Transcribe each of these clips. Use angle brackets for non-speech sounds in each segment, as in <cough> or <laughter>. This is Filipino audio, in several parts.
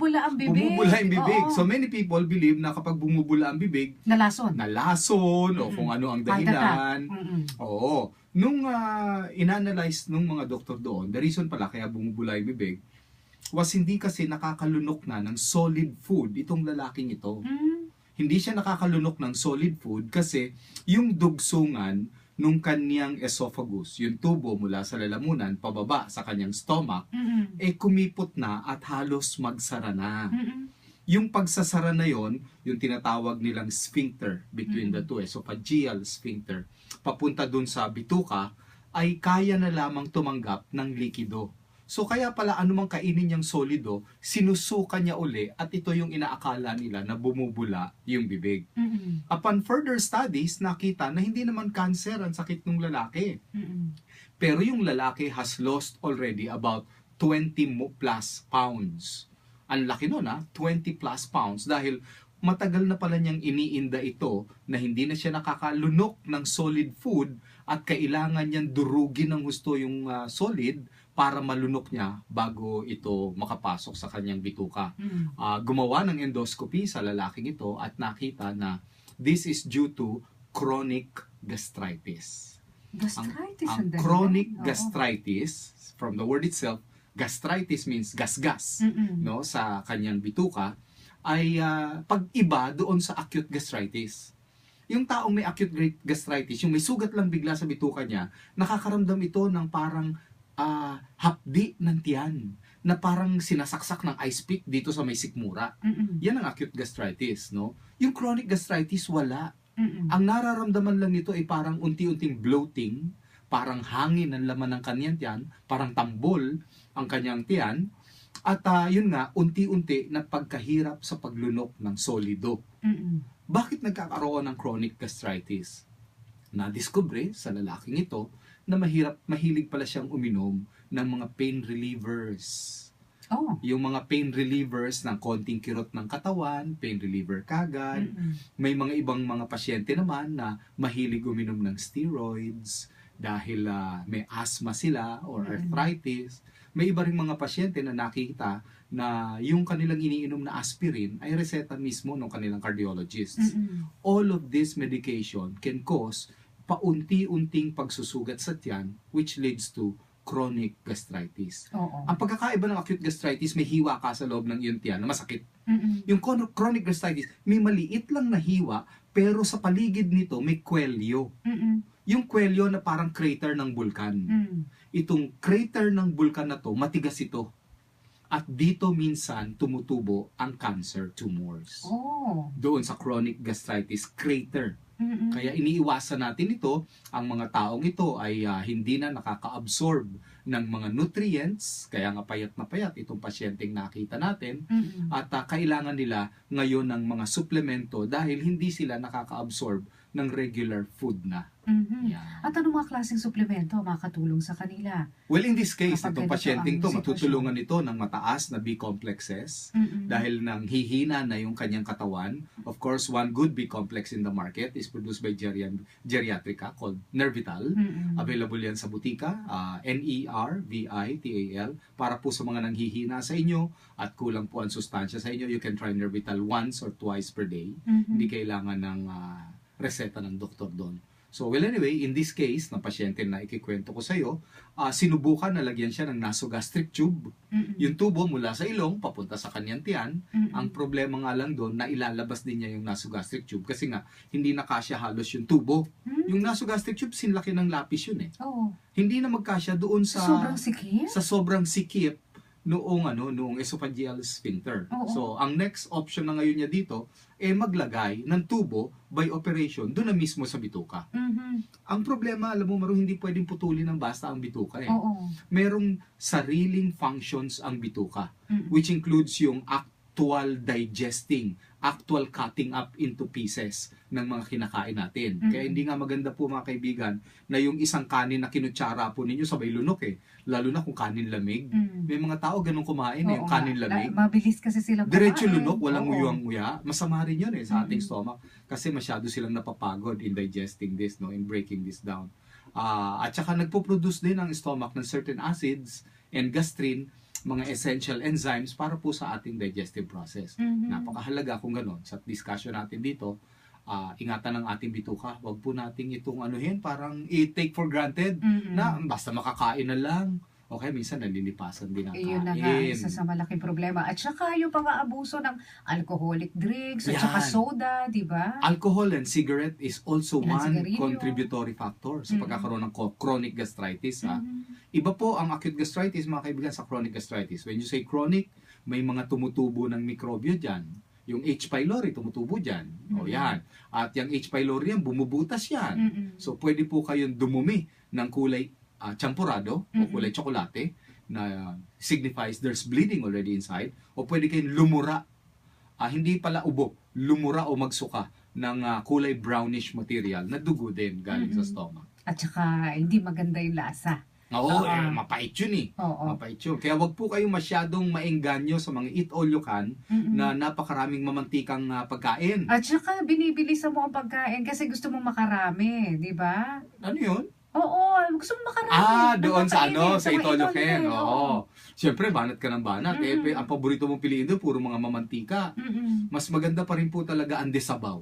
bumubula ang bibig. Bumubula yung bibig. Oo. So many people believe na kapag bumubula ang bibig, Nalason. nalason o Mm-mm. kung ano ang dahilan. Mm-mm. Oo. Nung uh, inanalyze nung mga doktor doon, the reason pala kaya bumubula yung bibig was hindi kasi nakakalunok na ng solid food itong lalaking ito. Mm. Hindi siya nakakalunok ng solid food kasi yung dugsungan nung kanyang esophagus, yung tubo mula sa lalamunan pababa sa kanyang stomach, Mm-mm. eh kumipot na at halos magsara na. Mm-mm. Yung pagsasara na yon, yung tinatawag nilang sphincter between Mm. the two, esophageal sphincter, papunta dun sa bituka, ay kaya na lamang tumanggap ng likido. So kaya pala anumang kainin niyang solido, sinusuka niya uli at ito yung inaakala nila na bumubula yung bibig. Mm-mm. Upon further studies, nakita na hindi naman cancer ang sakit ng lalaki. Mm-mm. Pero yung lalaki has lost already about 20 mo- plus pounds. Ang laki nun ha, 20 plus pounds dahil matagal na pala niyang iniinda ito na hindi na siya nakakalunok ng solid food at kailangan niyang durugin ng gusto yung ah, solid para malunok niya bago ito makapasok sa kanyang bituka. Mm. Ah, gumawa ng endoscopy sa lalaking ito at nakita na this is due to chronic gastritis Gastritis ang dahilan. chronic Oo. gastritis from the word itself gastritis means gasgas Mm-mm. no sa kanyang bituka ay ah, pag-iba doon sa acute gastritis yung taong may acute gastritis yung may sugat lang bigla sa bituka niya nakakaramdam ito ng parang ah, hapdi ng tiyan na parang sinasaksak ng ice pick dito sa may sikmura Mm-mm. yan ang acute gastritis no yung chronic gastritis wala Mm-mm. ang nararamdaman lang nito ay parang unti-unting bloating, parang hangin ang laman ng kanyang tiyan, parang tambol ang kanyang tiyan, at ah, yun nga, unti-unti na pagkahirap sa paglunok ng solido. Mm-mm. Bakit nagkakaroon ng chronic gastritis? Nadiskubre sa lalaking ito na mahirap, mahilig pala siyang uminom ng mga pain relievers Oh. yung mga pain relievers ng konting kirot ng katawan, pain reliever kagad, Mm-mm. may mga ibang mga pasyente naman na mahilig uminom ng steroids dahil ah, may asthma sila or Mm. arthritis. May iba ring mga pasyente na nakita na yung kanilang iniinom na aspirin ay reseta mismo ng kanilang cardiologists. Mm-mm. All of this medication can cause paunti-unting pagsusugat sa tiyan which leads to chronic gastritis. Oo. Ang pagkakaiba ng acute gastritis, may hiwa ka sa loob ng iyong tiyan na masakit. Mm-mm. Yung chron- chronic gastritis, may maliit lang na hiwa, pero sa paligid nito may kwelyo. Mm-mm. Yung kwelyo na parang crater ng bulkan. Mm. Itong crater ng bulkan na to, matigas ito. At dito minsan tumutubo ang cancer tumors. Oh. Doon sa chronic gastritis crater. Mm-mm. Kaya iniiwasan natin ito, ang mga taong ito ay ah, hindi na nakaka-absorb ng mga nutrients, kaya nga payat na payat itong pasyenteng nakita natin, Mm-mm. at ah, kailangan nila ngayon ng mga suplemento dahil hindi sila nakaka-absorb ng regular food na. Mhm. Yan. At anong mga klaseng suplemento makatulong sa kanila? Well, in this case, Kapag itong pasyenteng ang to, matutulungan ito ng mataas na B complexes Mm-mm. dahil nang hihina na yung kanyang katawan. Of course, one good B complex in the market is produced by Gerian, Geriatrica called Nervital. Mm-mm. Available yan sa butika, ah, N-E-R-V-I-T-A-L, para po sa mga nanghihina sa inyo at kulang po ang sustansya sa inyo. You can try Nervital once or twice per day. Mhm. Hindi kailangan ng ah, reseta ng doktor doon. So, well anyway, in this case, na pasyente na ikikwento ko sa iyo, ah, sinubukan na lagyan siya ng nasogastric tube. Mm-mm. Yung tubo mula sa ilong, papunta sa kanyang tiyan. Mm-mm. Ang problema nga lang doon, na ilalabas din niya yung nasogastric tube kasi nga, hindi na kasya halos yung tubo. Mm. Yung nasogastric tube, sinlaki ng lapis yun eh. Oo. Hindi na magkasya doon sa Sobrang sikip? sa sobrang sikip noong ano noong esophageal sphincter. Oo. So, ang next option na ngayon niya dito eh maglagay ng tubo by operation doon na mismo sa bituka. Mhm. Ang problema, alam mo, Maru, hindi pwedeng putulin ng basta ang bituka eh. Oo. Merong sariling functions ang bituka Mm-mm. which includes yung actual digesting, actual cutting up into pieces ng mga kinakain natin. Mm. Kaya hindi nga maganda po mga kaibigan na yung isang kanin na kinutsara po ninyo sabay lunok eh. Lalo na kung kanin lamig. Mm. May mga tao ganun kumain eh, Oo yung nga. kanin lamig. La- Mabilis kasi Diretso kumain. lunok, walang Oo. uyang-uya. Masama rin yun eh sa ating Mm. stomach kasi masyado silang napapagod in digesting this, no, in breaking this down. Ah, at saka nagpo-produce din ang stomach ng certain acids and gastrin mga essential enzymes para po sa ating digestive process. Mhm. Napakahalaga kung gano'n. Sa discussion natin dito, ah, ingatan ng ating bituka. Huwag po nating itong anuhin, parang i-take for granted Mhm. na basta makakain na lang. Okay, minsan nalilipasan din ang Iyon na nga, kain. isa sa malaking problema. At saka yung pang-aabuso ng alcoholic drinks, at Yan. saka soda, di ba? Alcohol and cigarette is also Yan, one sigarilyo. contributory factor sa Mm. pagkakaroon ng chronic gastritis. Ha? Mhm. Iba po ang acute gastritis, mga kaibigan, sa chronic gastritis. When you say chronic, may mga tumutubo ng mikrobyo dyan. Yung H. pylori, tumutubo dyan. O Mhm. yan. At yung H. pylori yan, bumubutas yan. Mhm. So, pwede po kayong dumumi ng kulay ah, champurado o Mhm. kulay tsokolate na signifies there's bleeding already inside. O pwede kayong lumura. Ah, hindi pala ubo. Lumura o magsuka ng ah, kulay brownish material na dugo din galing sa Mhm. stomach. At saka, hindi maganda yung lasa. Oo, Oo. eh, mapait yun eh. Oo. Mapait yun. Kaya wag po kayong masyadong maengganyo sa mga eat all you can Mhm. na napakaraming mamantikang ah, pagkain. At saka, binibilisan mo ang pagkain kasi gusto mong makarami, di ba? Ano yun? Oo, gusto mong makarami. Ah, doon sa ano, sa Itolo Ken. Oo. Siyempre, banat ka ng banat. Eh, Mhm. pe- ang paborito mong piliin doon, puro mga mamantika. Mhm. Mas maganda pa rin po talaga ang desabaw.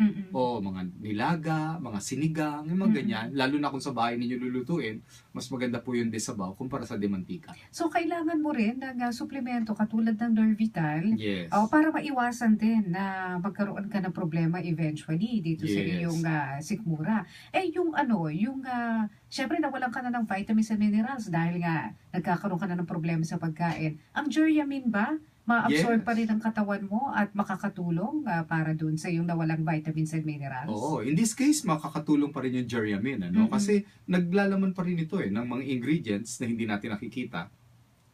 Mhm. O mga nilaga, mga sinigang, yung mga Mhm. ganyan. Lalo na kung sa bahay ninyo lulutuin, mas maganda po yung desabaw kumpara sa demantika. So, kailangan mo rin ng uh, suplemento katulad ng Norvital Yes. Oh, para maiwasan din na magkaroon ka ng problema eventually dito sa Yes. iyong ah, sikmura. Eh, yung ano, yung, uh, syempre nawalan ka na ng vitamins and minerals dahil nga nagkakaroon ka na ng problema sa pagkain. Ang Duriamine ba, ma-absorb Yes. pa rin ang katawan mo at makakatulong ah, para dun sa iyong nawalang vitamins and minerals? Oo, in this case, makakatulong pa rin yung Geriamin, ano? Mhm. Kasi naglalaman pa rin ito eh, ng mga ingredients na hindi natin nakikita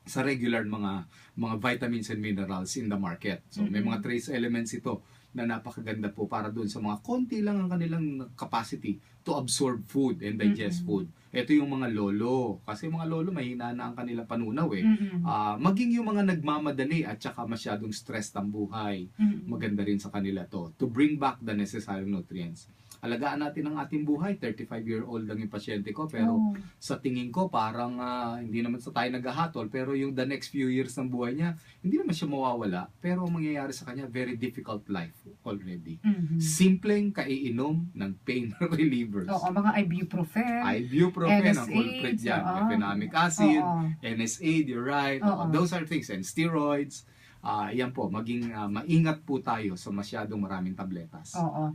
sa regular mga mga vitamins and minerals in the market. So may Mhm. mga trace elements ito na napakaganda po para doon sa mga konti lang ang kanilang capacity to absorb food and digest Mhm. food. Ito yung mga lolo. Kasi mga lolo mahina na ang kanilang panunaw eh. Mhm. Ah, maging yung mga nagmamadali at saka masyadong stressed ang buhay Mhm. maganda rin sa kanila to to bring back the necessary nutrients. Alagaan natin ang ating buhay. 35-year-old lang yung pasyente ko pero Oh. sa tingin ko parang ah, hindi naman sa tayo naghahatol pero yung the next few years ng buhay niya, hindi naman siya mawawala pero ang mangyayari sa kanya very difficult life already. Mhm. Simpleng kaiinom ng pain <laughs> relievers. Oo, mga ibuprofen. Ibuprofen ang NSAIDs, culprit dyan. oo. Mefenamic acid, Oo. NSAID, you're right. Oo. Those are things. And steroids. Ah, yan po, maging ah, maingat po tayo sa masyadong maraming tabletas. Oo.